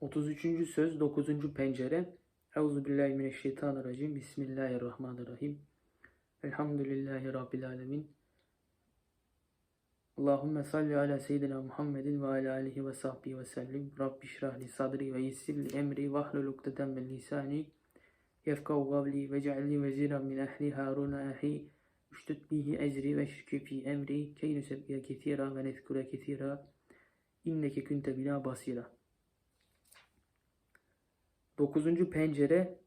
33. söz 9. pencere. Euzubillahimineşşeytanirracim. Bismillahirrahmanirrahim. Elhamdülillahi Rabbil alemin. Allahümme salli ala seyyidina Muhammedin ve ala alihi ve sahbihi ve sellim. Rabbi şrahli sadri ve yessirli emri ve ahlul ukdeden min lisani. Yefkav gavli ve cealli veziran min ehli Haruna ahi. Üştüt bihi ecri ve şirkü fi emri. Key nusebbiye kethira ve nezkure kethira. İnneke kunte bina basira. Dokuzuncu pencere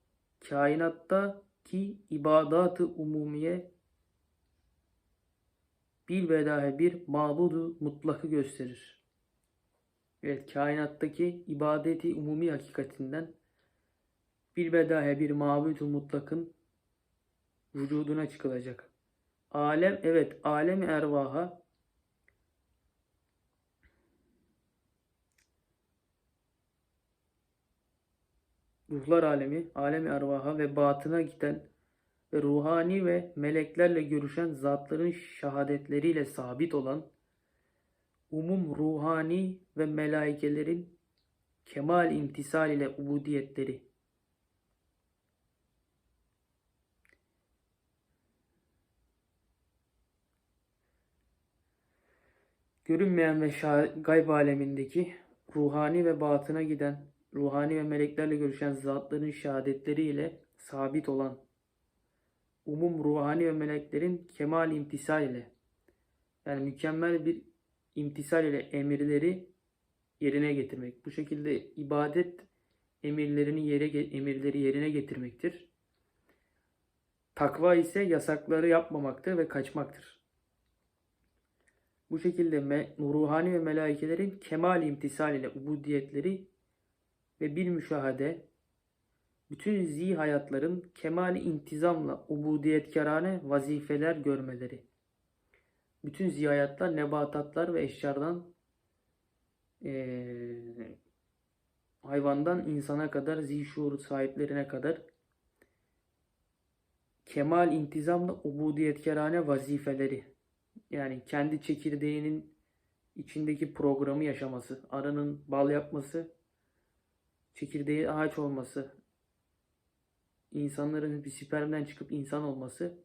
kainatta ki ibadatı umumiye bir vedahe bir mabudu mutlakı gösterir. Evet kainattaki ibadeti umumi hakikatinden bir vedahe bir mabudu mutlakın vücuduna çıkılacak. Alem evet alemi ervaha ruhlar alemi, alemi ervaha ve batına giden ve ruhani ve meleklerle görüşen zatların şehadetleriyle sabit olan umum ruhani ve melaikelerin kemal imtisal ile ubudiyetleri. Görünmeyen ve gayb alemindeki ruhani ve batına giden ruhani ve meleklerle görüşen zatların şehadetleriyle sabit olan umum ruhani ve meleklerin kemal imtisal ile yani mükemmel bir imtisal ile emirleri yerine getirmek. Bu şekilde ibadet emirlerini yere emirleri yerine getirmektir. Takva ise yasakları yapmamaktır ve kaçmaktır. Bu şekilde me- ruhani ve melaikelerin kemal imtisal ile ubudiyetleri ve bir müşahede bütün zi hayatların kemal intizamla ubudiyetkarane vazifeler görmeleri. Bütün zi hayatlar nebatatlar ve eşyardan eee, hayvandan insana kadar zi şuur sahiplerine kadar kemal intizamla ubudiyetkarane vazifeleri yani kendi çekirdeğinin içindeki programı yaşaması, arının bal yapması, çekirdeği ağaç olması, insanların bir spermden çıkıp insan olması,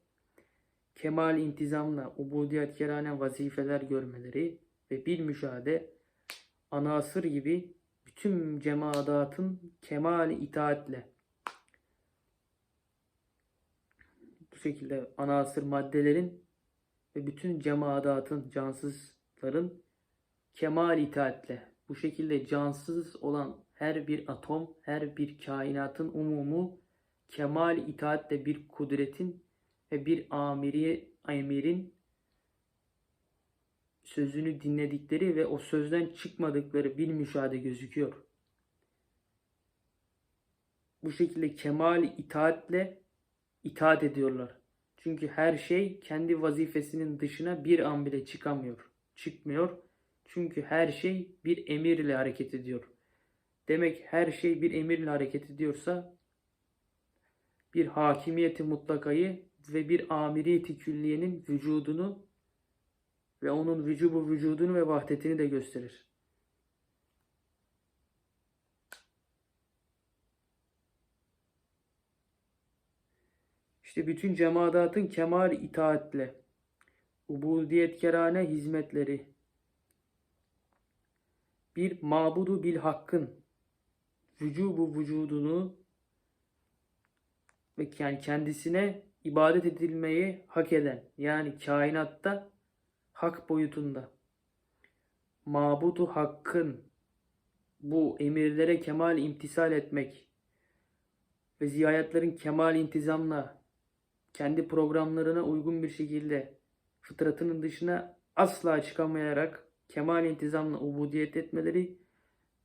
kemal intizamla ubudiyetkarane vazifeler görmeleri ve bir müşahede anasır gibi bütün cemaatın kemal itaatle bu şekilde anasır maddelerin ve bütün cemaatın cansızların kemal itaatle bu şekilde cansız olan her bir atom, her bir kainatın umumu kemal itaatle bir kudretin ve bir amiri, emirin sözünü dinledikleri ve o sözden çıkmadıkları bir müşahede gözüküyor. Bu şekilde kemal itaatle itaat ediyorlar. Çünkü her şey kendi vazifesinin dışına bir an bile çıkamıyor. Çıkmıyor. Çünkü her şey bir emir ile hareket ediyor. Demek her şey bir emirle hareket ediyorsa bir hakimiyeti mutlakayı ve bir amiriyeti külliyenin vücudunu ve onun vücubu vücudunu ve vahdetini de gösterir. İşte bütün cemaatın kemal itaatle ubudiyetkerane hizmetleri bir mabudu bil hakkın vücubu vücudunu ve yani kendisine ibadet edilmeyi hak eden yani kainatta hak boyutunda. Mabudu hakkın bu emirlere kemal imtisal etmek ve ziyayatların kemal intizamla kendi programlarına uygun bir şekilde fıtratının dışına asla çıkamayarak kemal intizamla ubudiyet etmeleri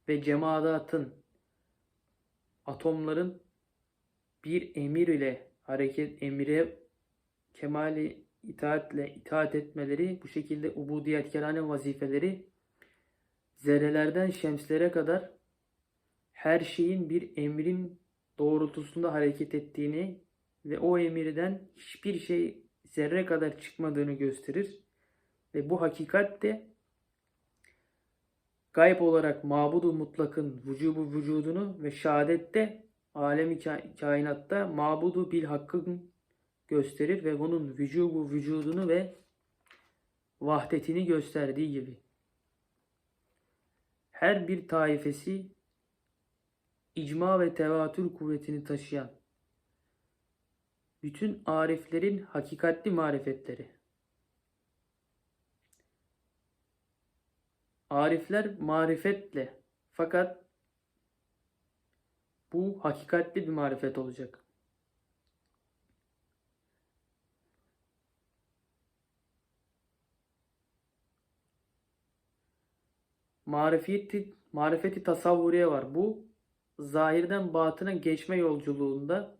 ve cemaatın atomların bir emir ile hareket emire kemali itaatle itaat etmeleri bu şekilde ubudiyetkarane vazifeleri zerrelerden şemslere kadar her şeyin bir emrin doğrultusunda hareket ettiğini ve o emirden hiçbir şey zerre kadar çıkmadığını gösterir. Ve bu hakikat de gayb olarak mabudu mutlakın vücubu vücudunu ve şehadette alemi ka- kainatta mabudu bil hakkın gösterir ve onun vücubu vücudunu ve vahdetini gösterdiği gibi. Her bir taifesi icma ve tevatür kuvvetini taşıyan bütün ariflerin hakikatli marifetleri. Arifler marifetle fakat bu hakikatli bir marifet olacak. Marifeti, marifeti tasavvuriye var. Bu zahirden batına geçme yolculuğunda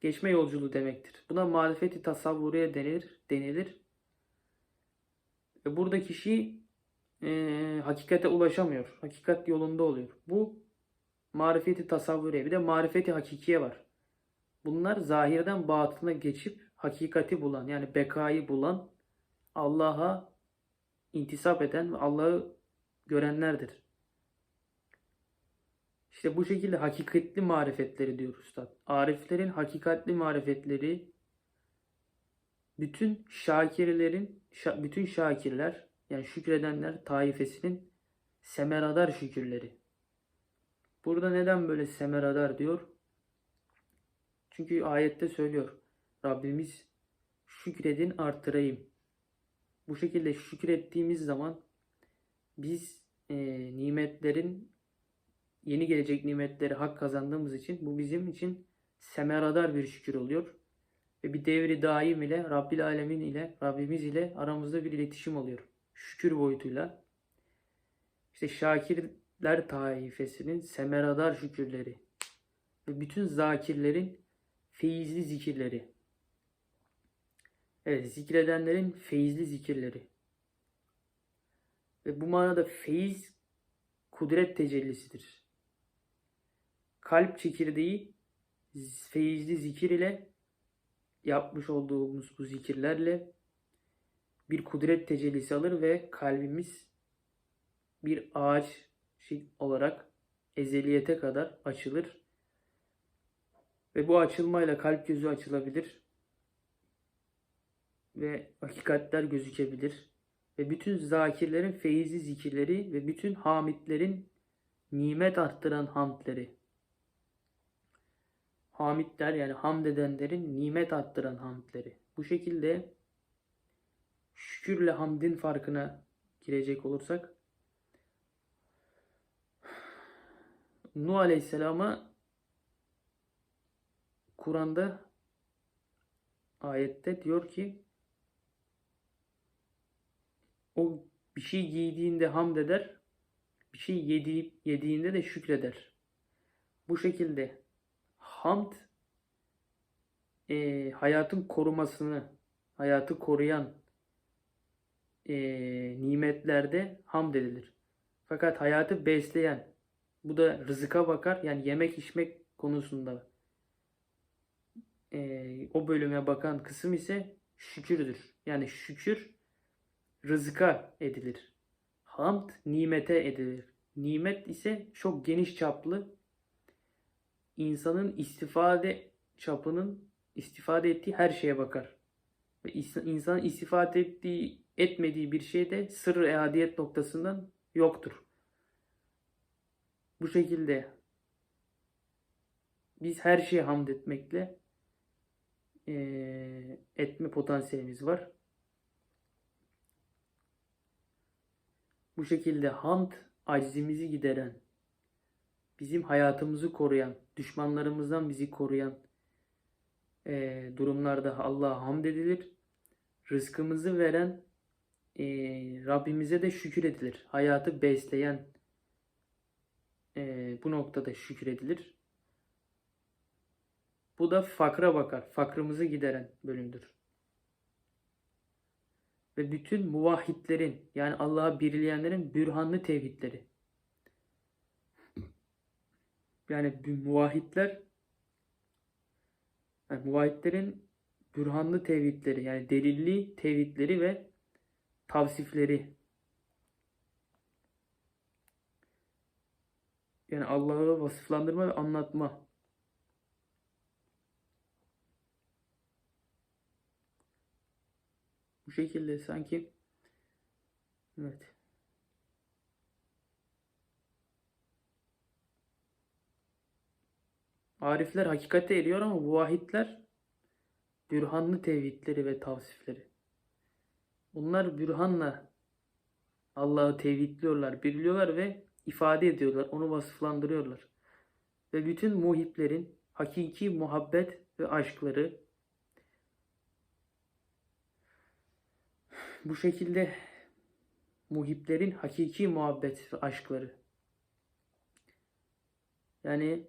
geçme yolculuğu demektir. Buna marifeti tasavvuriye denilir, denilir. Ve burada kişi eee, hakikate ulaşamıyor. Hakikat yolunda oluyor. Bu marifeti tasavvuriye. Bir de marifeti hakikiye var. Bunlar zahirden batına geçip hakikati bulan yani bekayı bulan Allah'a intisap eden ve Allah'ı görenlerdir. İşte bu şekilde hakikatli marifetleri diyor Üstad. Ariflerin hakikatli marifetleri bütün şakirlerin şa- bütün şakirler yani şükredenler taifesinin semeradar şükürleri. Burada neden böyle semeradar diyor? Çünkü ayette söylüyor. Rabbimiz şükredin artırayım. Bu şekilde şükrettiğimiz zaman biz e, nimetlerin yeni gelecek nimetleri hak kazandığımız için bu bizim için semeradar bir şükür oluyor. Ve bir devri daim ile Rabbil Alemin ile Rabbimiz ile aramızda bir iletişim oluyor. Şükür boyutuyla. İşte Şakirler taifesinin semeradar şükürleri ve bütün zakirlerin feyizli zikirleri. Evet zikredenlerin feyizli zikirleri. Ve bu manada feyiz kudret tecellisidir. Kalp çekirdeği feyizli zikir ile yapmış olduğumuz bu zikirlerle bir kudret tecellisi alır ve kalbimiz bir ağaç şey olarak ezeliyete kadar açılır. Ve bu açılmayla kalp gözü açılabilir. Ve hakikatler gözükebilir. Ve bütün zakirlerin feyizli zikirleri ve bütün hamitlerin nimet arttıran hamdleri. Hamitler yani hamd edenlerin nimet arttıran hamdleri. Bu şekilde şükürle hamdin farkına girecek olursak Nuh Aleyhisselam'a Kur'an'da ayette diyor ki o bir şey giydiğinde hamd eder, bir şey yediği, yediğinde de şükreder. Bu şekilde hamd e, hayatın korumasını, hayatı koruyan e, nimetlerde hamd edilir. Fakat hayatı besleyen, bu da rızıka bakar, yani yemek içmek konusunda e, o bölüme bakan kısım ise şükürdür. Yani şükür rızka edilir. Hamd nimete edilir. Nimet ise çok geniş çaplı insanın istifade çapının istifade ettiği her şeye bakar. Ve insanın istifade ettiği etmediği bir şey de sırrı ehadiyet noktasından yoktur. Bu şekilde biz her şeye hamd etmekle eee, etme potansiyelimiz var. Bu şekilde hamd aczimizi gideren, bizim hayatımızı koruyan, düşmanlarımızdan bizi koruyan eee, durumlarda Allah'a hamd edilir. Rızkımızı veren eee, Rabbimize de şükür edilir. Hayatı besleyen eee, bu noktada şükür edilir. Bu da fakra bakar. Fakrımızı gideren bölümdür. Ve bütün muvahhidlerin yani Allah'a birleyenlerin bürhanlı tevhidleri. Yani muvahhidler yani muvahhidlerin bürhanlı tevhidleri yani delilli tevhidleri ve tavsifleri. Yani Allah'ı vasıflandırma ve anlatma. Bu şekilde sanki evet. Arifler hakikate eriyor ama bu vahitler bürhanlı tevhidleri ve tavsifleri. Bunlar bürhanla Allah'ı tevhidliyorlar, biliyorlar ve ifade ediyorlar, onu vasıflandırıyorlar. Ve bütün muhiplerin hakiki muhabbet ve aşkları bu şekilde muhiplerin hakiki muhabbet ve aşkları. Yani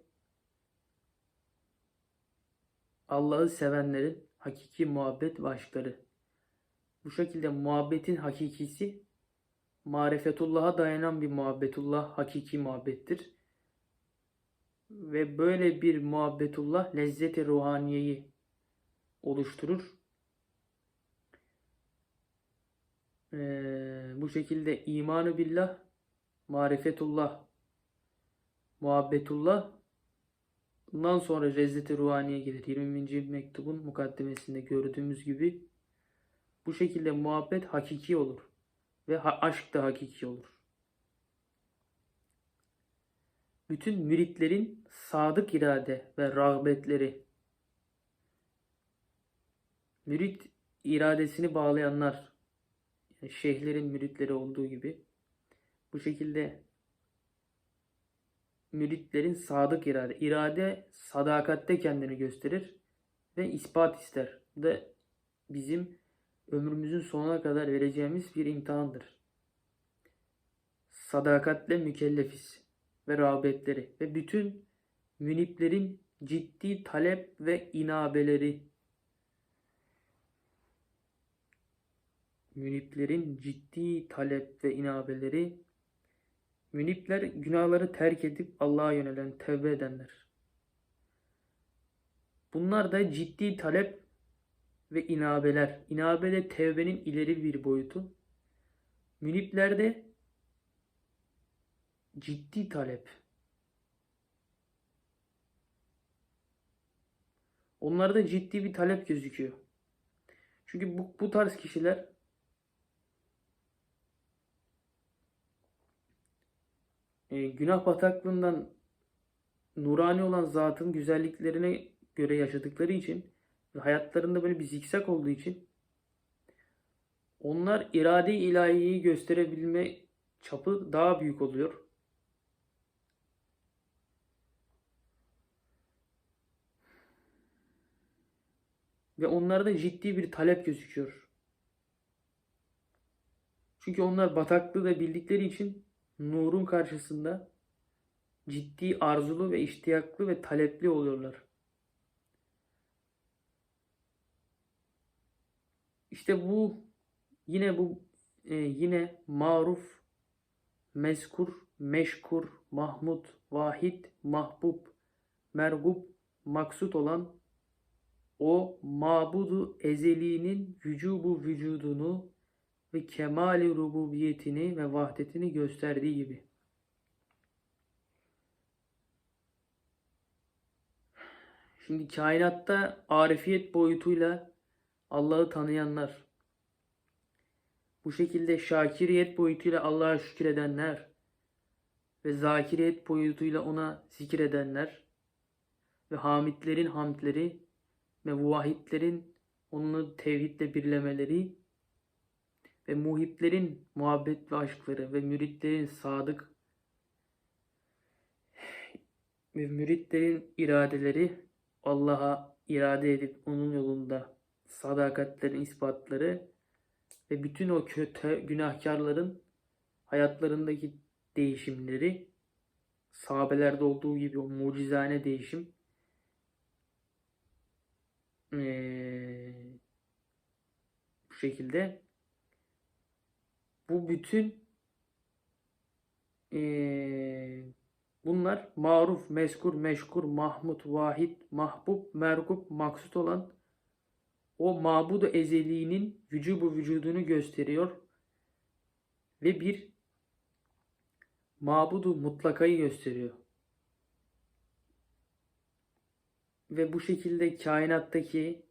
Allah'ı sevenlerin hakiki muhabbet ve aşkları. Bu şekilde muhabbetin hakikisi marifetullah'a dayanan bir muhabbetullah hakiki muhabbettir. Ve böyle bir muhabbetullah lezzeti ruhaniyeyi oluşturur. Ee, bu şekilde imanı billah, marifetullah, muhabbetullah Bundan sonra lezzeti ruhaniye gelir. 20. mektubun mukaddemesinde gördüğümüz gibi bu şekilde muhabbet hakiki olur. Ve aşk da hakiki olur. Bütün müritlerin sadık irade ve rağbetleri mürit iradesini bağlayanlar yani şeyhlerin müritleri olduğu gibi bu şekilde müritlerin sadık irade. İrade sadakatte kendini gösterir ve ispat ister. Bu da bizim ömrümüzün sonuna kadar vereceğimiz bir imtihandır. Sadakatle mükellefiz ve rağbetleri ve bütün müniplerin ciddi talep ve inabeleri müniplerin ciddi talep ve inabeleri Münipler günahları terk edip Allah'a yönelen, tevbe edenler. Bunlar da ciddi talep ve inabeler. İnabe de tevbenin ileri bir boyutu. Müniplerde ciddi talep. Onlarda ciddi bir talep gözüküyor. Çünkü bu, bu tarz kişiler e, günah bataklığından nurani olan zatın güzelliklerine göre yaşadıkları için hayatlarında böyle bir zikzak olduğu için onlar irade-i ilahiyeyi gösterebilme çapı daha büyük oluyor. Ve onlarda ciddi bir talep gözüküyor. Çünkü onlar bataklığı da bildikleri için nurun karşısında ciddi arzulu ve iştiyaklı ve talepli oluyorlar. İşte bu yine bu e, yine maruf, mezkur, meşkur, mahmud, vahid, mahbub, mergub, maksut olan o mabudu ezeliğinin vücubu vücudunu ve kemali rububiyetini ve vahdetini gösterdiği gibi. Şimdi kainatta arifiyet boyutuyla Allah'ı tanıyanlar, bu şekilde şakiriyet boyutuyla Allah'a şükredenler ve zakiriyet boyutuyla ona zikredenler ve hamitlerin hamdleri ve muvahhidlerin onu tevhidle birlemeleri ve muhiplerin muhabbet ve aşkları ve müritlerin sadık ve müritlerin iradeleri Allah'a irade edip onun yolunda sadakatlerin ispatları ve bütün o kötü günahkarların hayatlarındaki değişimleri sahabelerde olduğu gibi o mucizane değişim ee, bu şekilde bu bütün ee, bunlar maruf, meskur, meşkur, mahmud, vahid, mahbub, mergub, maksut olan o mabudu ezeliğinin vücubu vücudunu gösteriyor ve bir mabudu mutlakayı gösteriyor. Ve bu şekilde kainattaki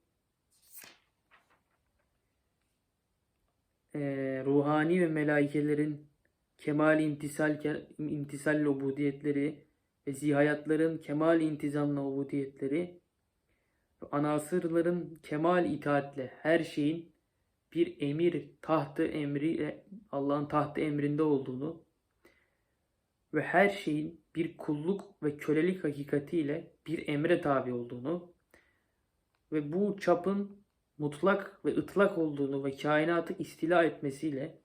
e, ruhani ve melaikelerin kemal imtisal imtisalle ubudiyetleri ve zihayatların kemal intizamla ubudiyetleri anasırların kemal itaatle her şeyin bir emir tahtı emri Allah'ın tahtı emrinde olduğunu ve her şeyin bir kulluk ve kölelik hakikatiyle bir emre tabi olduğunu ve bu çapın mutlak ve ıtlak olduğunu ve kainatı istila etmesiyle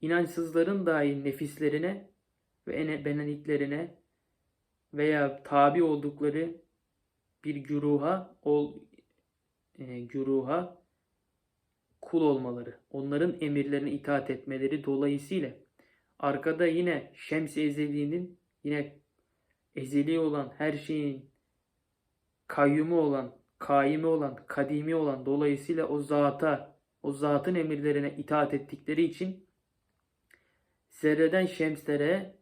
inançsızların dahi nefislerine ve ene- beneliklerine veya tabi oldukları bir güruha ol e, güruha kul olmaları, onların emirlerine itaat etmeleri dolayısıyla arkada yine Şems-i Ezeli'nin yine ezeli olan her şeyin kayyumu olan, kaimi olan, kadimi olan dolayısıyla o zata, o zatın emirlerine itaat ettikleri için zerreden şemslere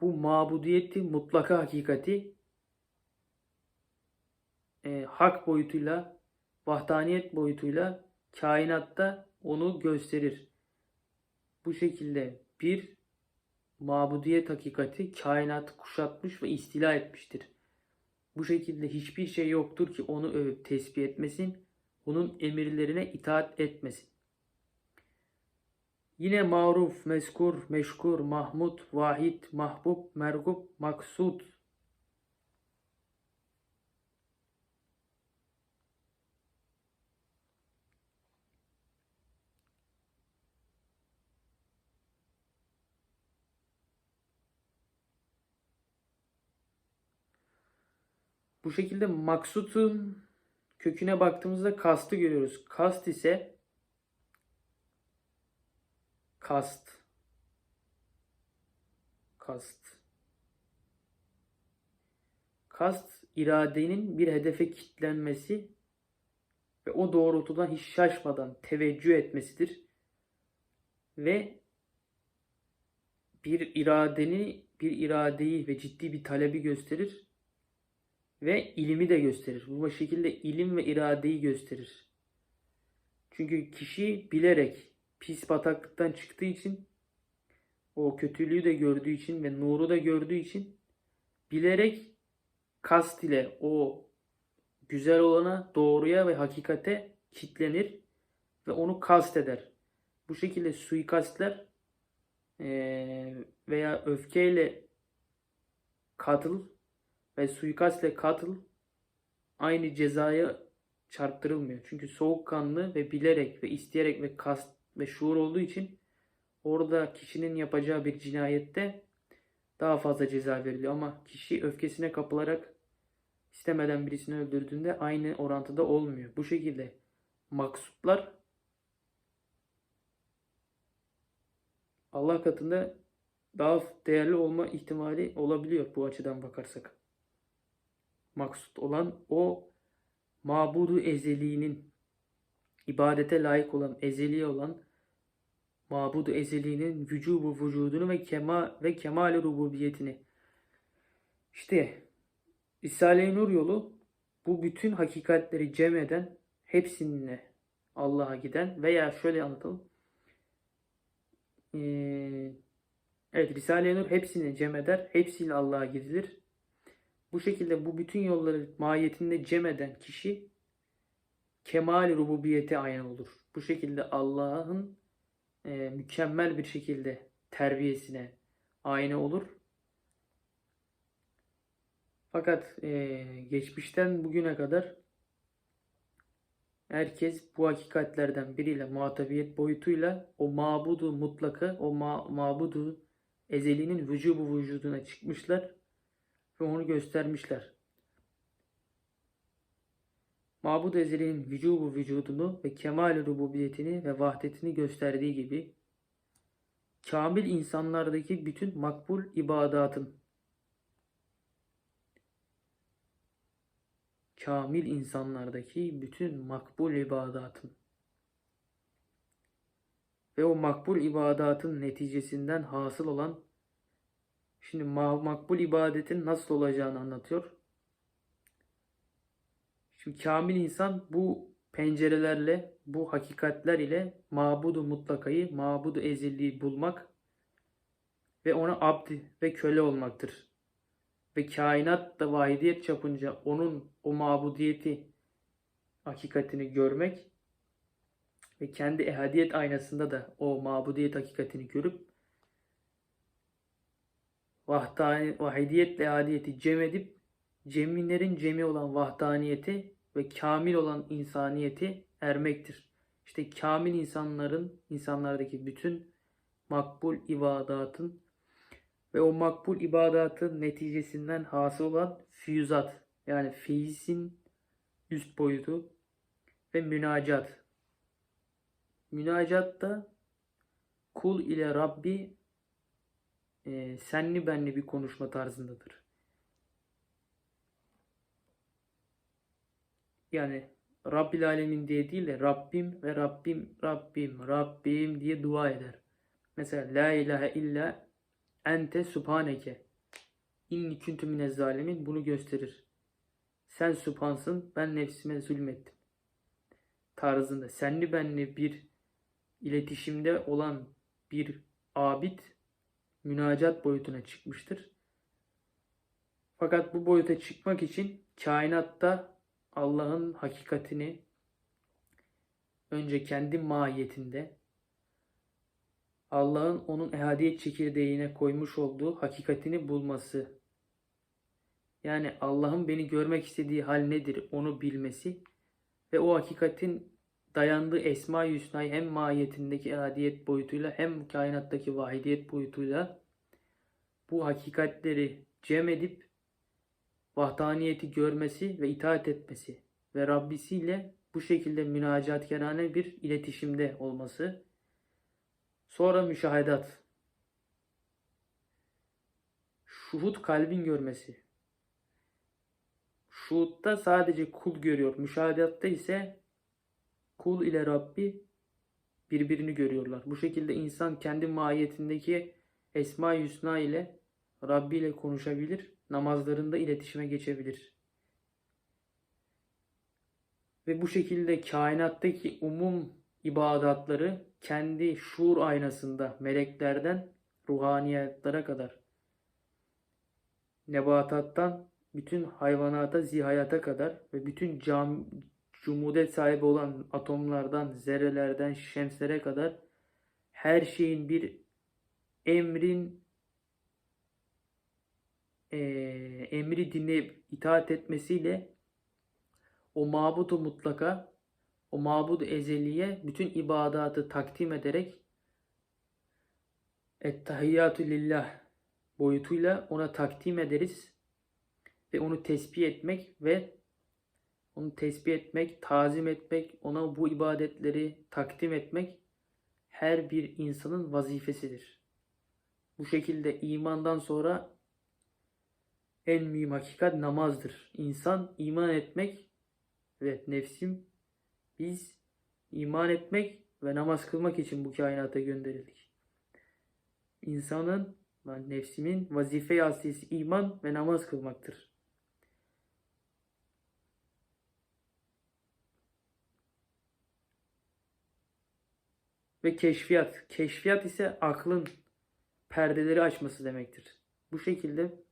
bu mabudiyeti mutlaka hakikati e, hak boyutuyla, vahdaniyet boyutuyla kainatta onu gösterir. Bu şekilde bir mabudiyet hakikati kainatı kuşatmış ve istila etmiştir. Bu şekilde hiçbir şey yoktur ki onu övüp tesbih etmesin, onun emirlerine itaat etmesin. Yine maruf, meskur, meşkur, mahmud, vahid, mahbub, mergub, maksud Bu şekilde maksutun köküne baktığımızda kastı görüyoruz. Kast ise kast kast kast iradenin bir hedefe kitlenmesi ve o doğrultudan hiç şaşmadan teveccüh etmesidir. Ve bir iradeni, bir iradeyi ve ciddi bir talebi gösterir ve ilimi de gösterir. Bu şekilde ilim ve iradeyi gösterir. Çünkü kişi bilerek pis bataklıktan çıktığı için o kötülüğü de gördüğü için ve nuru da gördüğü için bilerek kast ile o güzel olana, doğruya ve hakikate kitlenir ve onu kast eder. Bu şekilde suikastler veya öfkeyle katıl ve suikastle katıl aynı cezaya çarptırılmıyor. Çünkü soğukkanlı ve bilerek ve isteyerek ve kast ve şuur olduğu için orada kişinin yapacağı bir cinayette daha fazla ceza veriliyor. Ama kişi öfkesine kapılarak istemeden birisini öldürdüğünde aynı orantıda olmuyor. Bu şekilde maksutlar Allah katında daha değerli olma ihtimali olabiliyor bu açıdan bakarsak. Maksut olan o mabudu ezeliğinin ibadete layık olan, ezeli olan mabudu ezeliğinin vücubu vücudunu ve kema ve kemal rububiyetini. İşte Risale-i Nur yolu bu bütün hakikatleri cem eden, hepsinle Allah'a giden veya şöyle anlatalım. Ee, evet Risale-i Nur hepsini cem eder, hepsiyle Allah'a gidilir. Bu şekilde bu bütün yolları mahiyetinde cem eden kişi kemal rububiyete ayan olur. Bu şekilde Allah'ın e, mükemmel bir şekilde terbiyesine ayna olur. Fakat e, geçmişten bugüne kadar herkes bu hakikatlerden biriyle muhatabiyet boyutuyla o mabudu mutlakı, o ma mabudu ezelinin vücubu vücuduna çıkmışlar ve onu göstermişler. Mabud Ezeli'nin vücubu vücudunu ve kemal rububiyetini ve vahdetini gösterdiği gibi kamil insanlardaki bütün makbul ibadatın kamil insanlardaki bütün makbul ibadatın ve o makbul ibadatın neticesinden hasıl olan Şimdi ma- makbul ibadetin nasıl olacağını anlatıyor. Şimdi kamil insan bu pencerelerle, bu hakikatler ile mabudu mutlakayı, mabudu ezilliği bulmak ve ona abd ve köle olmaktır. Ve kainat da vahidiyet çapınca onun o mabudiyeti, hakikatini görmek ve kendi ehadiyet aynasında da o mabudiyet hakikatini görüp vahdani, vahidiyetle ehadiyeti cem edip cemminlerin cemi olan vahdaniyeti ve kamil olan insaniyeti ermektir. İşte kamil insanların, insanlardaki bütün makbul ibadatın ve o makbul ibadatın neticesinden hasıl olan füyüzat yani feyizin üst boyutu ve münacat. Münacat da kul ile Rabbi e, senli benli bir konuşma tarzındadır. Yani Rabbil Alemin diye değil de Rabbim ve Rabbim, Rabbim, Rabbim diye dua eder. Mesela La ilahe illa ente subhaneke inni kuntu minez zalimin bunu gösterir. Sen subhansın ben nefsime zulmettim. Tarzında senli benli bir iletişimde olan bir abid münacat boyutuna çıkmıştır. Fakat bu boyuta çıkmak için kainatta Allah'ın hakikatini önce kendi mahiyetinde Allah'ın onun ehadiyet çekirdeğine koymuş olduğu hakikatini bulması. Yani Allah'ın beni görmek istediği hal nedir onu bilmesi ve o hakikatin dayandığı Esma-i Hüsna'yı hem mahiyetindeki ehadiyet boyutuyla hem kainattaki vahidiyet boyutuyla bu hakikatleri cem edip vahdaniyeti görmesi ve itaat etmesi ve Rabbisiyle bu şekilde münacatkerane bir iletişimde olması. Sonra müşahedat. Şuhut kalbin görmesi. Şuhutta sadece kul görüyor. Müşahedatta ise kul ile Rabbi birbirini görüyorlar. Bu şekilde insan kendi mahiyetindeki Esma-i Hüsna ile Rabbi ile konuşabilir. Namazlarında iletişime geçebilir. Ve bu şekilde kainattaki umum ibadatları kendi şuur aynasında meleklerden ruhaniyatlara kadar nebatattan bütün hayvanata, zihayata kadar ve bütün cam, cumudet sahibi olan atomlardan, zerrelerden, şemslere kadar her şeyin bir emrin e, emri dinleyip itaat etmesiyle o mabudu mutlaka o mabudu ezeliye bütün ibadatı takdim ederek Ettehiyyatü lillah boyutuyla ona takdim ederiz ve onu tesbih etmek ve onu tesbih etmek, tazim etmek, ona bu ibadetleri takdim etmek her bir insanın vazifesidir. Bu şekilde imandan sonra en mühim hakikat namazdır. İnsan iman etmek ve nefsim biz iman etmek ve namaz kılmak için bu kainata gönderildik. İnsanın, yani nefsimin vazife asisi iman ve namaz kılmaktır. Ve keşfiyat. Keşfiyat ise aklın perdeleri açması demektir. Bu şekilde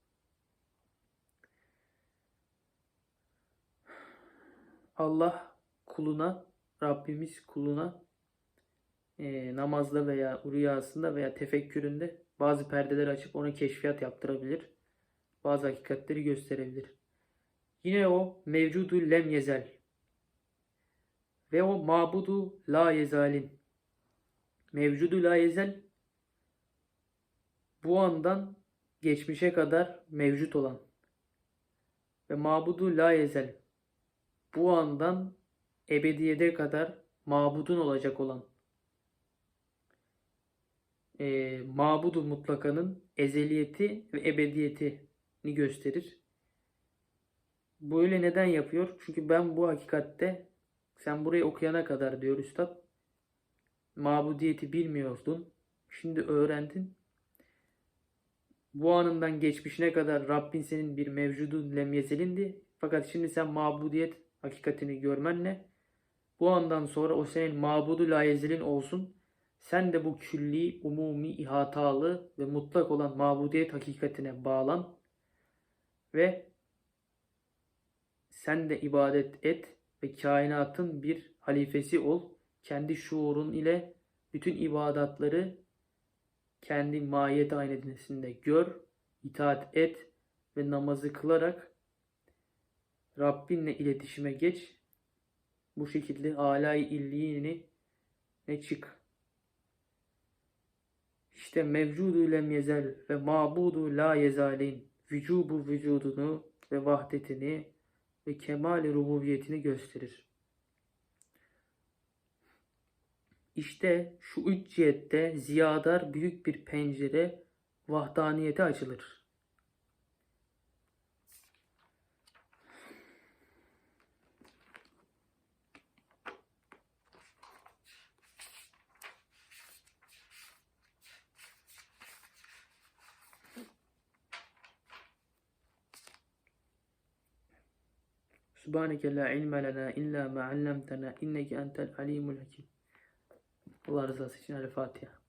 Allah kuluna, Rabbimiz kuluna e, namazda veya rüyasında veya tefekküründe bazı perdeler açıp ona keşfiyat yaptırabilir. Bazı hakikatleri gösterebilir. Yine o mevcudu lem yezel ve o mabudu la yezalin mevcudu la yezel bu andan geçmişe kadar mevcut olan ve mabudu la yezel bu andan ebediyede kadar mabudun olacak olan e, mabudu mutlakanın ezeliyeti ve ebediyetini gösterir. Böyle neden yapıyor? Çünkü ben bu hakikatte sen burayı okuyana kadar diyor üstad mabudiyeti bilmiyordun. Şimdi öğrendin. Bu anından geçmişine kadar Rabbin senin bir mevcudun lemyezelindi. Fakat şimdi sen mabudiyet hakikatini görmenle bu andan sonra o senin mabudu layezelin olsun. Sen de bu külli, umumi, ihatalı ve mutlak olan mabudiyet hakikatine bağlan ve sen de ibadet et ve kainatın bir halifesi ol. Kendi şuurun ile bütün ibadatları kendi mahiyet aynesinde gör, itaat et ve namazı kılarak Rabbinle iletişime geç. Bu şekilde alay illiğini ne çık. İşte mevcudu lem yezel ve mabudu la yezalin vücubu vücudunu ve vahdetini ve kemal rububiyetini gösterir. İşte şu üç cihette ziyadar büyük bir pencere vahdaniyete açılır. Subhaneke la ilme lena illa ma allamtena inneke entel alimul hakim. Allah rızası için El Fatiha.